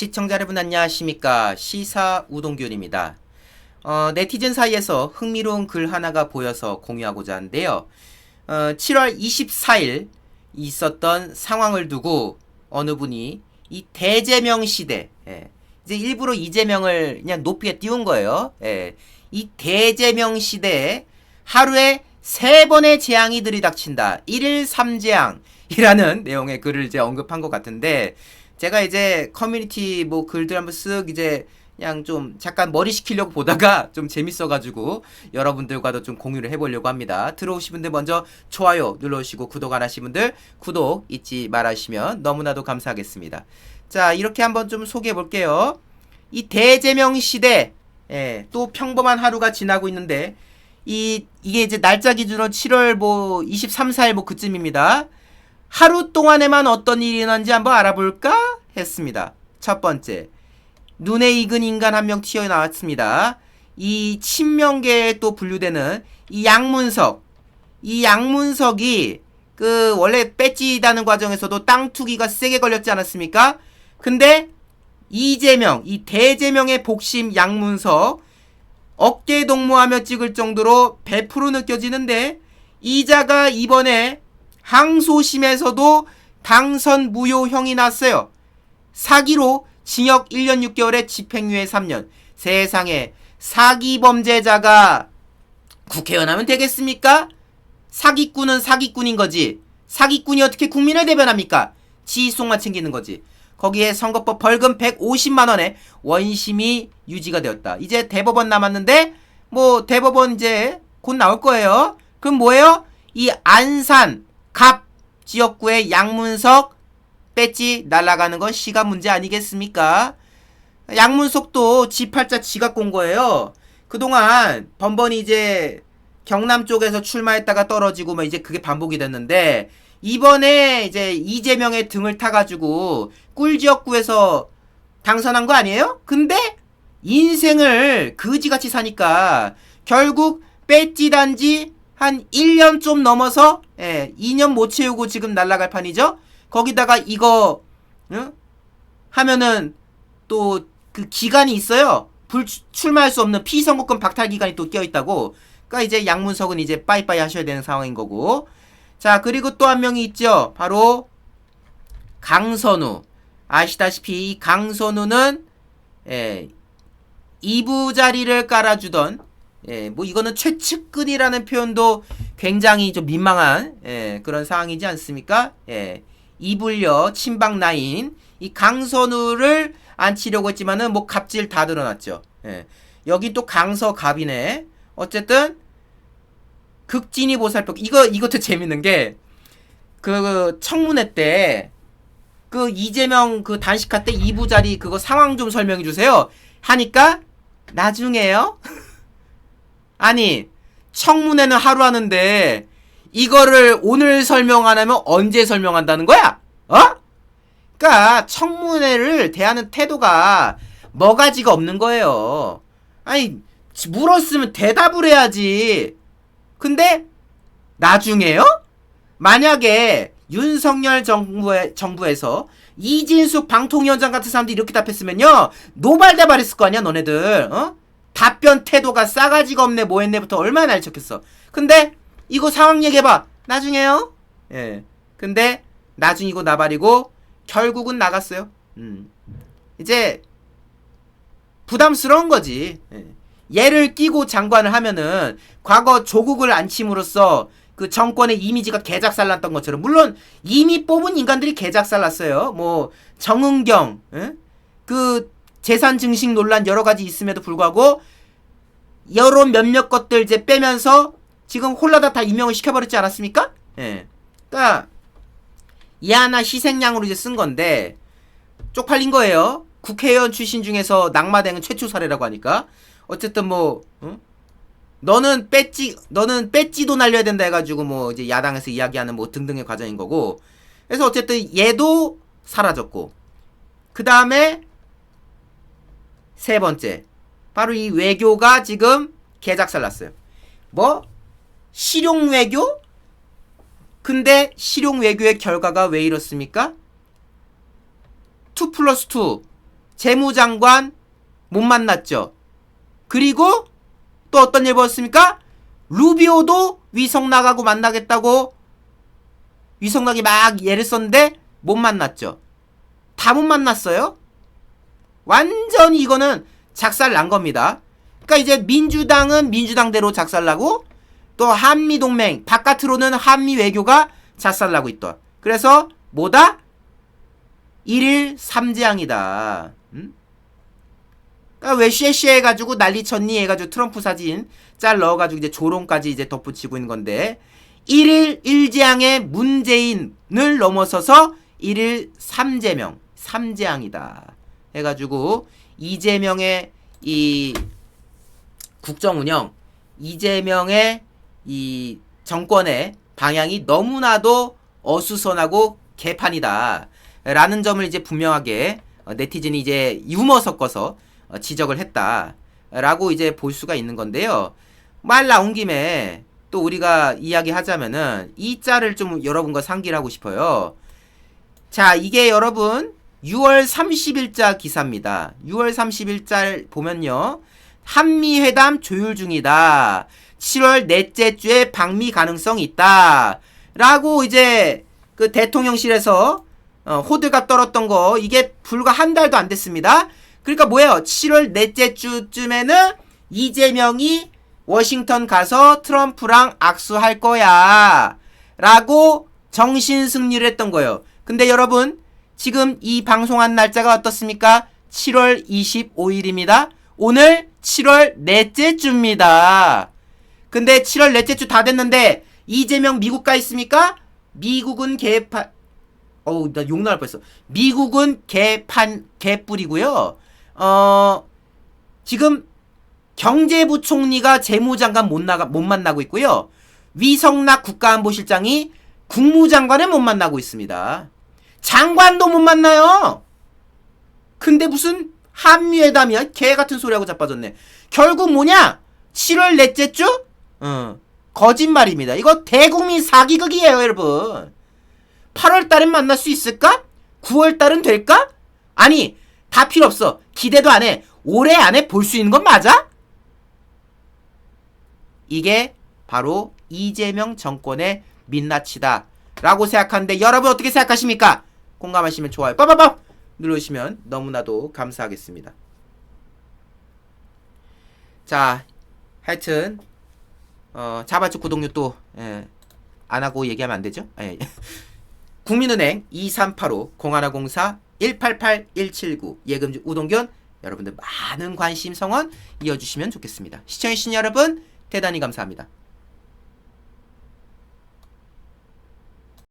시청자 여러분 안녕하십니까 시사 우동균입니다. 어, 네티즌 사이에서 흥미로운 글 하나가 보여서 공유하고자 하는데요. 어, 7월 24일 있었던 상황을 두고 어느 분이 이 대제명 시대 예, 이제 일부러 이재명을 그냥 높게 띄운 거예요. 예, 이 대제명 시대에 하루에 세 번의 재앙이 들이닥친다. 1일 3재앙이라는 내용의 글을 이제 언급한 것 같은데 제가 이제 커뮤니티 뭐 글들 한번 쓱 이제 그냥 좀 잠깐 머리 식히려고 보다가 좀 재밌어가지고 여러분들과도 좀 공유를 해보려고 합니다. 들어오신 분들 먼저 좋아요 눌러주시고 구독 안 하신 분들 구독 잊지 말아주시면 너무나도 감사하겠습니다. 자 이렇게 한번 좀 소개해 볼게요. 이 대제명 시대 예, 또 평범한 하루가 지나고 있는데 이 이게 이제 날짜 기준으로 7월 뭐 23, 4일 뭐 그쯤입니다. 하루 동안에만 어떤 일이 일어난지 한번 알아볼까 했습니다. 첫 번째, 눈에 익은 인간 한 명 튀어나왔습니다. 이 친명계에 또 분류되는 이 양문석, 이 양문석이 그 원래 배지다는 과정에서도 땅 투기가 세게 걸렸지 않았습니까? 근데 이재명, 이 대재명의 복심 양문석 어깨 동무하며 찍을 정도로 100% 느껴지는데 이자가 이번에 항소심에서도 당선 무효형이 났어요. 사기로 징역 1년 6개월에 집행유예 3년. 세상에 사기 범죄자가 국회의원 하면 되겠습니까? 사기꾼은 사기꾼인 거지. 사기꾼이 어떻게 국민을 대변합니까? 지속만 챙기는 거지. 거기에 선거법 벌금 150만 원에 원심이 유지가 되었다. 이제 대법원 남았는데 뭐 대법원 이제 곧 나올 거예요. 그럼 뭐예요? 이 안산 갑 지역구의 양문석 배지 날아가는 건 시간 문제 아니겠습니까? 양문석도 지팔자 지각 공 거예요. 그동안 번번이 이제 경남 쪽에서 출마했다가 떨어지고 뭐 이제 그게 반복이 됐는데 이번에 이제 이재명의 등을 타가지고 꿀 지역구에서 당선한 거 아니에요? 근데 인생을 그지같이 사니까 결국 배지 단지 한 1년 좀 넘어서 예, 2년 못 채우고 지금 날라갈 판이죠. 거기다가 이거 응? 하면은 또 그 기간이 있어요. 불 출마할 수 없는 피선거권 박탈 기간이 또 껴 있다고. 그러니까 이제 양문석은 이제 빠이빠이 하셔야 되는 상황인 거고. 자, 그리고 또 한 명이 있죠. 바로 강선우. 아시다시피 이 강선우는 예, 2부 자리를 깔아주던 예, 뭐 이거는 최측근이라는 표현도 굉장히 좀 민망한 예, 그런 상황이지 않습니까? 예, 이불려 친박 라인 이 강선우를 앉히려고 했지만은 뭐 갑질 다 드러났죠. 예, 여기 또 강서갑이네. 어쨌든 극진이 보살펴 이거 이것도 재밌는 게 그 청문회 때 그 이재명 그 단식할 때 2부 자리 그거 상황 좀 설명해 주세요. 하니까 나중에요. 아니 청문회는 하루 하는데 이거를 오늘 설명 안 하면 언제 설명한다는 거야? 어? 그러니까 청문회를 대하는 태도가 뭐가지가 없는 거예요. 아니 물었으면 대답을 해야지. 근데 나중에요? 만약에 윤석열 정부에, 정부에서 이진숙 방통위원장 같은 사람들이 이렇게 답했으면요 노발대발했을 거 아니야 너네들 어? 답변 태도가 싸가지가 없네 뭐했네부터 얼마나 날쳤겠어 근데 이거 상황 얘기해봐. 나중에요. 예. 근데 나중이고 나발이고 결국은 나갔어요. 음. 이제 부담스러운 거지. 예. 얘를 끼고 장관을 하면은 과거 조국을 안침으로써 그 정권의 이미지가 개작살 났던 것처럼. 물론 이미 뽑은 인간들이 개작살 났어요. 뭐 정은경 예? 그 재산 증식 논란 여러 가지 있음에도 불구하고 여러 몇몇 것들 이제 빼면서 지금 홀라다 다 임명을 시켜버렸지 않았습니까? 예. 그러니까 이 하나 희생양으로 이제 쓴 건데 쪽팔린 거예요. 국회의원 출신 중에서 낙마대는 최초 사례라고 하니까 어쨌든 뭐 어? 너는 배지 너는 배지도 날려야 된다 해가지고 뭐 이제 야당에서 이야기하는 뭐 등등의 과정인 거고 그래서 어쨌든 얘도 사라졌고 그 다음에 세 번째 바로 이 외교가 지금 개작살 났어요. 뭐 실용 외교? 근데 실용 외교의 결과가 왜 이렇습니까? 2 플러스 2 재무장관 못 만났죠. 그리고 또 어떤 일 벌었습니까? 루비오도 위성 나가고 만나겠다고 위성 나기 막 예를 썼는데 못 만났죠. 다 못 만났어요. 완전히 이거는 작살 난 겁니다. 그러니까 이제 민주당은 민주당대로 작살 나고 또 한미 동맹 바깥으로는 한미 외교가 작살 나고 있다. 그래서 뭐다? 1일 3재앙이다. 음? 그러니까 왜 쉐쉐 해가지고 난리 쳤니 해가지고 트럼프 사진 짤 넣어가지고 이제 조롱까지 이제 덧붙이고 있는 건데 1일 1재앙의 문재인을 넘어서서 1일 3재명 3재앙이다 해가지고 이재명의 이 국정운영 이재명의 이 정권의 방향이 너무나도 어수선하고 개판이다 라는 점을 이제 분명하게 어, 네티즌이 이제 유머 섞어서 어, 지적을 했다 라고 이제 볼 수가 있는 건데요. 말 나온 김에 또 우리가 이야기하자면은 이 짤을 좀 여러분과 상기를 하고 싶어요. 자, 이게 여러분 6월 30일자 기사입니다. 6월 30일자 보면요. 한미 회담 조율 중이다. 7월 넷째 주에 방미 가능성이 있다. 라고 이제 그 대통령실에서 어, 호들갑 떨었던 거 이게 불과 한 달도 안 됐습니다. 그러니까 뭐예요? 7월 넷째 주쯤에는 이재명이 워싱턴 가서 트럼프랑 악수할 거야. 라고 정신 승리를 했던 거예요. 근데 여러분, 지금 이 방송한 날짜가 어떻습니까? 7월 25일입니다. 오늘 7월 넷째 주입니다. 근데 7월 넷째 주 다 됐는데 이재명 미국 가 있습니까? 미국은 개판 어우 나 욕 나올 뻔했어. 미국은 개판 개뿔이고요. 어 지금 경제부총리가 재무장관 못 나가 못 만나고 있고요. 위성락 국가안보실장이 국무장관을 못 만나고 있습니다. 장관도 못 만나요. 근데 무슨 한미회담이야? 개 같은 소리하고 자빠졌네. 결국 뭐냐? 7월 넷째 주? 어, 거짓말입니다. 이거 대국민 사기극이에요, 여러분. 8월 달엔 만날 수 있을까? 9월 달은 될까? 아니, 다 필요 없어. 기대도 안 해. 올해 안에 볼 수 있는 건 맞아? 이게 바로 이재명 정권의 민낯이다. 라고 생각하는데 여러분 어떻게 생각하십니까? 공감하시면 좋아요. 빠바밤 누르시면 너무나도 감사하겠습니다. 자, 하여튼 어, 자발적 구독료 또 예, 안 하고 얘기하면 안 되죠? 예. 국민은행 2385 0104 188 179 예금주 우동견 여러분들 많은 관심 성원 이어주시면 좋겠습니다. 시청해주신 여러분 대단히 감사합니다.